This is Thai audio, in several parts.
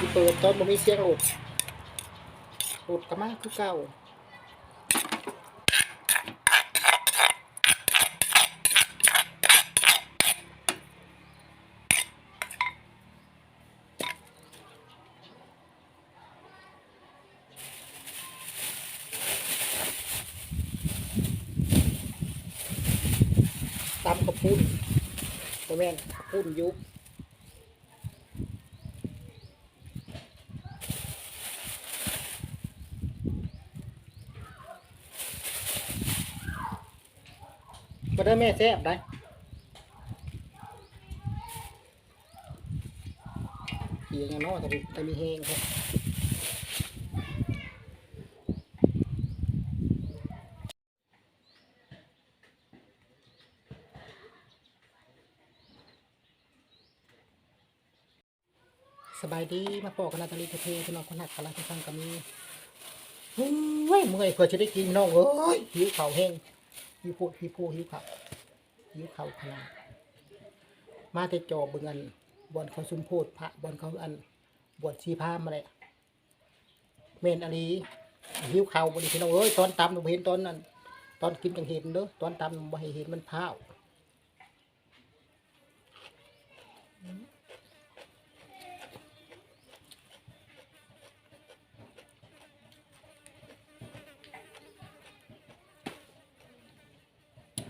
เปิดตอนบ่มีเสียงหลดหลดก็มาคือเก่าตำกระปุ้นบ่แม่นกระปุ้นยุบ ก็ได้แม่แซ่บได้เสียงอย่างน้อยแต่มีแต่มีเฮงครับสบายดีมาปอกกันนาตาลีเทพี่น้องคนหักกันแล้วที่ฟังกันมีเฮ้ยเมื่อยเพื่อจะได้กินน้องเอ้ยหิวเข่าแห้ง ฮิวโพดหิวโพหิวขับหิวเข่าขนาดมาแต่จอเบิ่งอันบอนเขาซุมโพดพระบอนเขาอันบวชชีพามมาเลยเมนอลีหิวเข่าบริพี่น้องเอ้ยตอนตำหนูเห็นตอนนั้นตอนกินจังเห็นเด้อตอนตำหนูบ่ให้เห็นมันพราว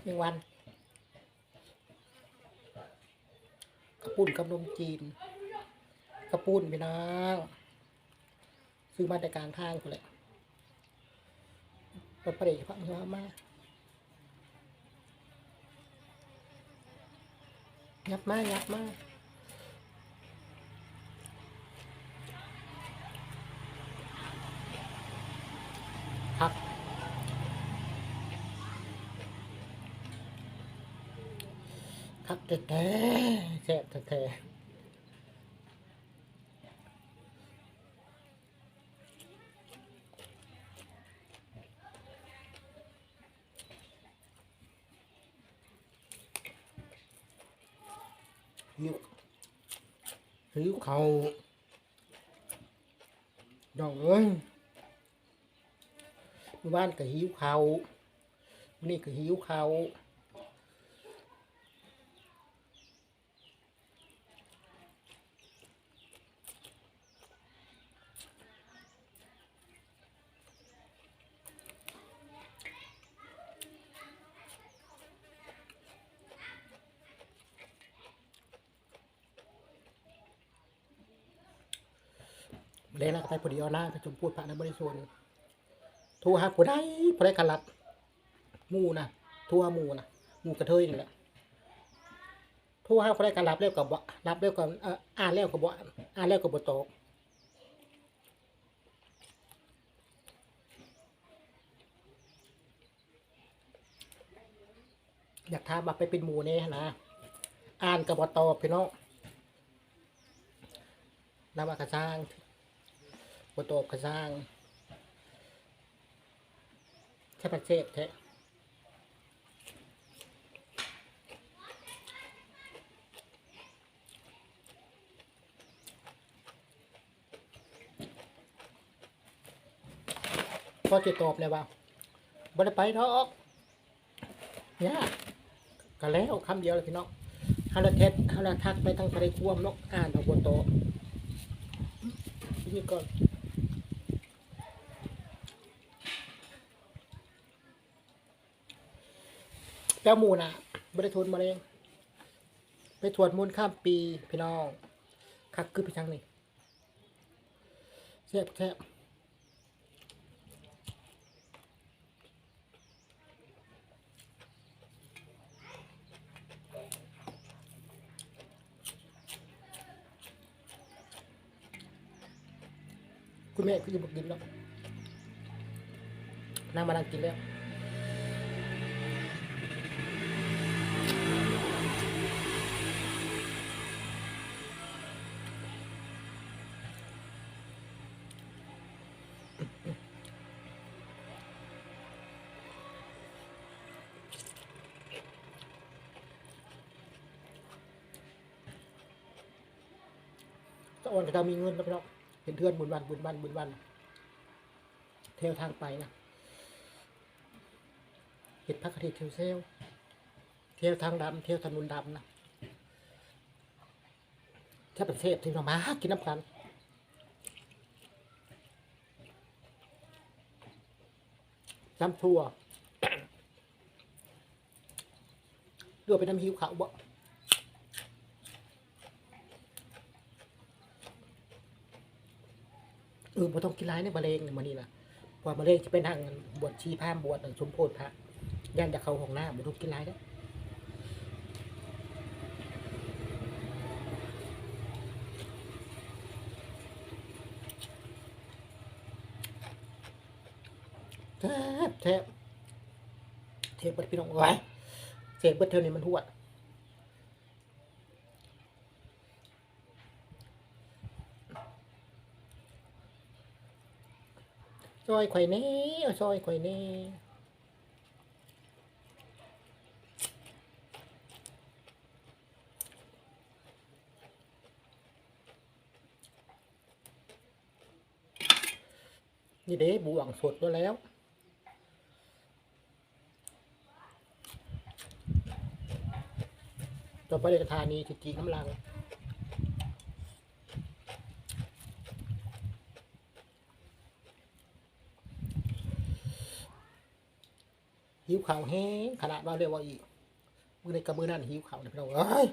ห นึ่งวันกระปุ่นกับนมจีนกระปุ่นไปนะซื้อมาแต่กลางทางคนแหละรถประเดี๋ยวพักเงามายับมากยับมากรับ ครับแต่แต่แซ่บแต่แต่หิวหิวเขาดอกเอ้ยเมื่อวานก็หิวเขาวันนี้ก็หิวเขา เล่นแล้วก็ ไปพอดีเอาหน้าไปจมพูดพระในบริสุทธิ์โทรหาผู้ใดผู้ใดกันรับมูนะทรหาหมู่นะมูกระเทยนี่แหละโทรหาผู้ใดกันรับเร็วกับบ่รับเร็วกับเอ่ออ่านเร็วกับบ่อ่านเร็วกับบ่ตอบอยากถามว่าไปเป็นหมูเนี่ยนะอ่านกับบ่ตอบพี่น้องนำมากระช่าง บตอบกระสร้างแค่ประเทศแท้พอจะตอบเลยว่าบ่ได้ไปดอกเนี่ยก็แล้วคำเดียวเลยพี่น้องฮาราเทสฮาราทักไปทางทะเลควมนกอ่านเอาบนโตะนี่ก่อน แป้วหมูนะบริทุนมาเลยไปตรวจมูลข้ามปีพี่น้องคักคือพี่ช่างนี่แซ่บแซ่บคุณแม่คือจะบอกกินแล้วนั่งมานั่งกินแล้ว อ่อนก็จะมีเงินแล้วพี่น้องเป็นเทือนบุญวันบุญวันบุญวันเที่ยวทางไปนะเห็ดพักกระเทียมเที่ยวเซลเทวทางดำเที่ยวถนนดำนะถ้าเป็นเทพที่เรามากินน้ำกันน้ำทั่วเลือกไปน้ำหิวขาวบ่ ออบ่ต้องกินร้ายในมะเร็งเนี่ยมันนี่นะเพอมะเร็งจะเป็นทางบวชชีพามบวชสมโพธิพระย่านจะเขาห้องหน้ำบ่ต้องกินร้ายแล้วแทบแทบเทปเปิดพี่น้องไว้เสียงเปิดเท่านี้มันหวซ อยข่อยแนี่เอาซอยข่อยแนี่นี่เด้บวงสดมาแล้วต่อไปเลยกระทานี้จะจีน้ำลัง หิวข่าวแห้งขนาดว่าเรียกว่าอีกมือในกับมือนั่นหิวข่าวเนี่ยพี่น้องเอ้ย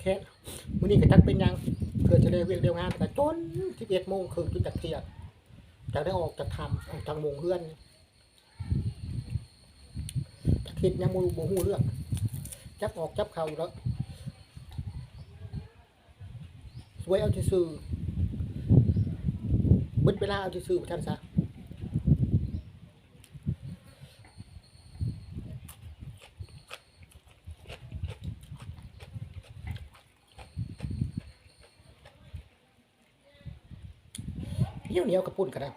แค่มือนี้ก็จักเป็นยังเพื่อจะได้เรียกเรียวงานแต่จนที่เอ็ดโมงคืนจนจากเที่ยงจากได้ออกจากทำออกจากโมงเพื่อนจากคิดยังมูบูหูเรื่องจับออกจับเข่าแล้ว สวยเอาที่ซื้อบิดเวลาเอาที่ซื้อท่านซะเหนียวเหนียวกระปุ่นกันนะ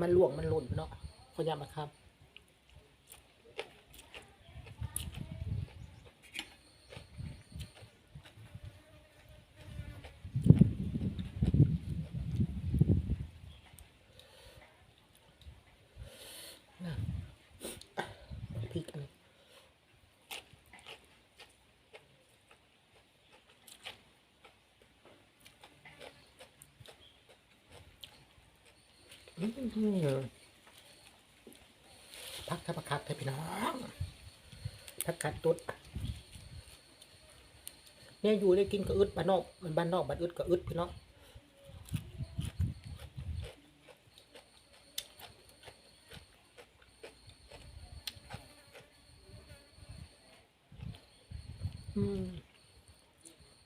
มันหลวงมันหล่นเนาะ คนยามาครับน่ะพริกอันนี้อื้อหือ พักทับพักคักแท้พี่น้องพักคัดตุดเนี่ยอยู่ได้กินก็อึดบ้านนอกมันบ้านนอกบ้านอึดก็อึดพี่น้อง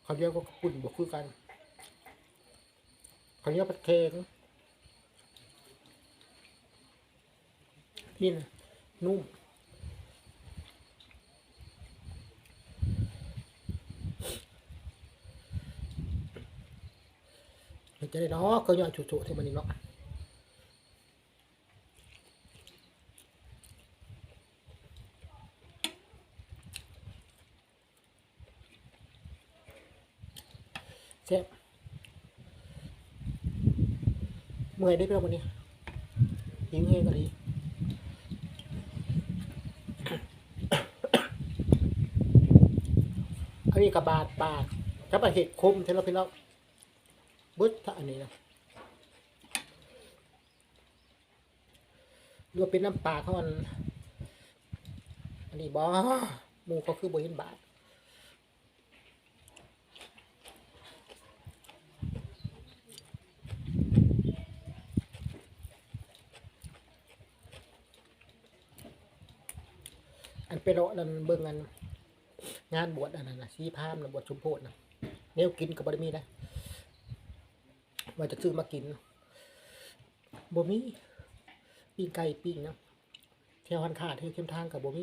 เขาเรียกว่าปุ่นบวกคือกันเขาเรียกว่าเคนนี่นะ นุ่มเห็นจะได้เนาะก็ย้อนจุๆที่มันนี่เนาะแซ่บเมื่อยได้เปล่าวันนี้หิวแห้งกะดีอันนี้ กระบาดปากถ้าไปเห็ดคมเท่าเราพี่น้องบึ้ดถ้าอันนี้นะดูว่าเป็นน้ำปลาเขามันอันนี้บอมูเขาคือโบเห็นบาทอันไปเลาะนั่นเบิ่งอัน งานบวชอันนั้นนะชีพรามนะบวชชุมโพธนะเนี่ยกินกับบารมีนะว่าจะซื้อมากินบะมีปิ้งไก่ปิ้งนะแถวหันขาดเที่ยวเข้มทางกับบะมี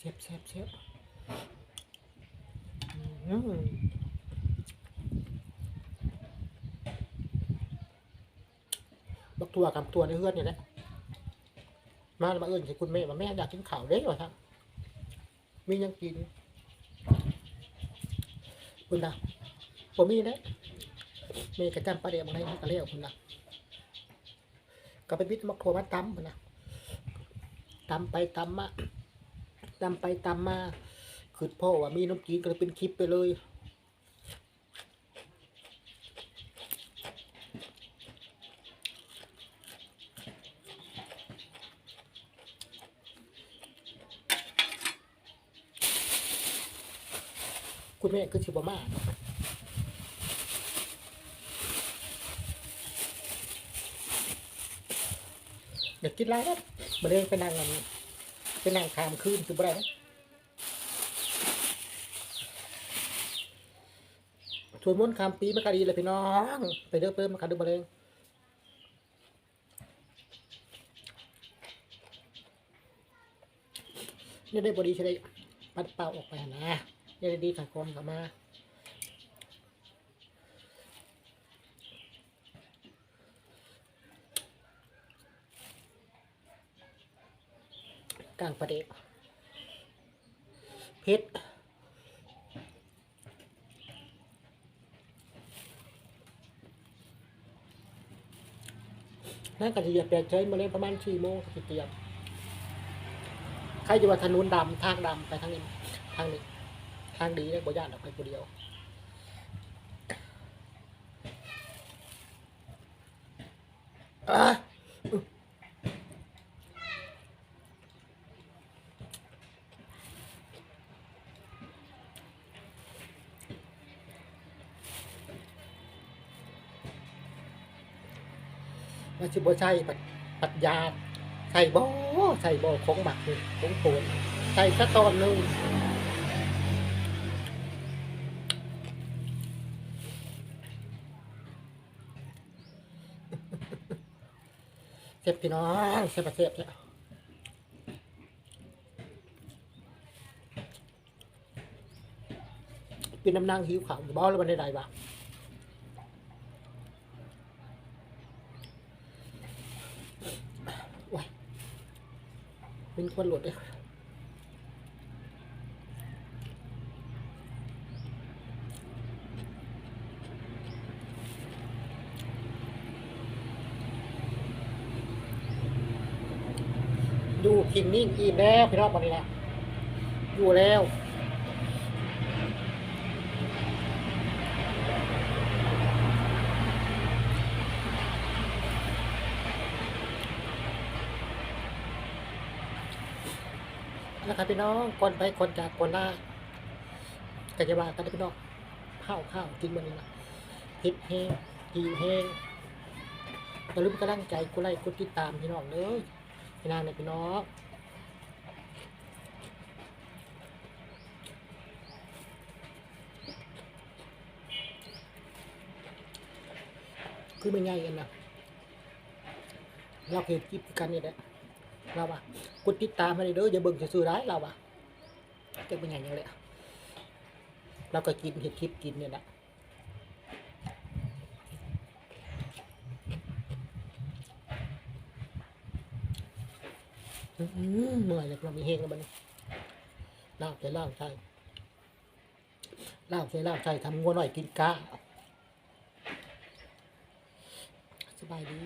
ซ่บแซ่บแซ่บอืม บักตัวกับตัวในเฮือนนี่แหละมาแล้วมาเอิ้นใส่คุณแม่มาแม่อยากกินข้าวเด้ว่าครับมียังกินคุณนะผมมีนะแม่กระจำปลาเดียวมาให้กระเลี้ยวคุณนะก็ไปบิดมักโทมาตำคุณนะตำไปตำมาตำไปตำมาคือพ่อว่ามีน้ำกินก็เลยเป็นคลิปไปเลย คุณแม่คือชิบะมาอยากกินไรครับมาเรียนไปนั่งกันไปนั่งคามคืนคือบ่ไรนะชวนม้วนคามปีมากะดีเลยพี่น้อง ไปเด้อเพิ่มมากันดูมาเรงนี่ได้บอดีใช่ได้ปัดเป่าออกไปนะ นี่ได้ดีขัดคอมกลับมากลางประเดะเพชรนั่นก็จะเหยียบแดดใช้มาเล่นประมาณสี่โมงสิเตียมใครจะว่าถนนดำทางดำไปทางนี้ทางนี้ ทางดีเลยบ่ย่านออกไปคนเดียวอะว่าชิบใช่ปัดยาใส่บ่ใส่บ่ของหมักนี่ของโผนใส่สักตอนนึง เสียบพี่น้องเสียบเสียบเนี่ยเป็นน้ำนางหิวขาวบ้าแล้วมันได้ใดบ้างเป็นคนหลุดเลย ดูกินนิ่งอิ่มแล้วพี่น้องวันนี้นะอยู่แล้วนะครับพี่น้องคนไปคนจากคนหน้าก็จะว่ากันพี่น้องข้าวข้าวกินมันนี่นะเผ็ดแห้งหิวแห้งอย่าลืมกำลังใจกดไลค์กดติดตามพี่น้องเลย พี่นางเนี่ยพี่น้องคือไม่ง่ายกันนะเราเคยคิดกันนี่แหละเราอะกดติดตามมาเลยเด้ออย่าเบิ่งซื่อๆร้ายเราอะจะเป็นไงอย่างเลยอะเราก็กินเห็ดคลิปกินเนี่ยแหละอื้อหือ เมื่อยเลยเรามีเฮงแล้วมันลาบใส่ลาบใส่ลาบใส่ลาบใส่ทำงัวหน่อยกินกะสบายดี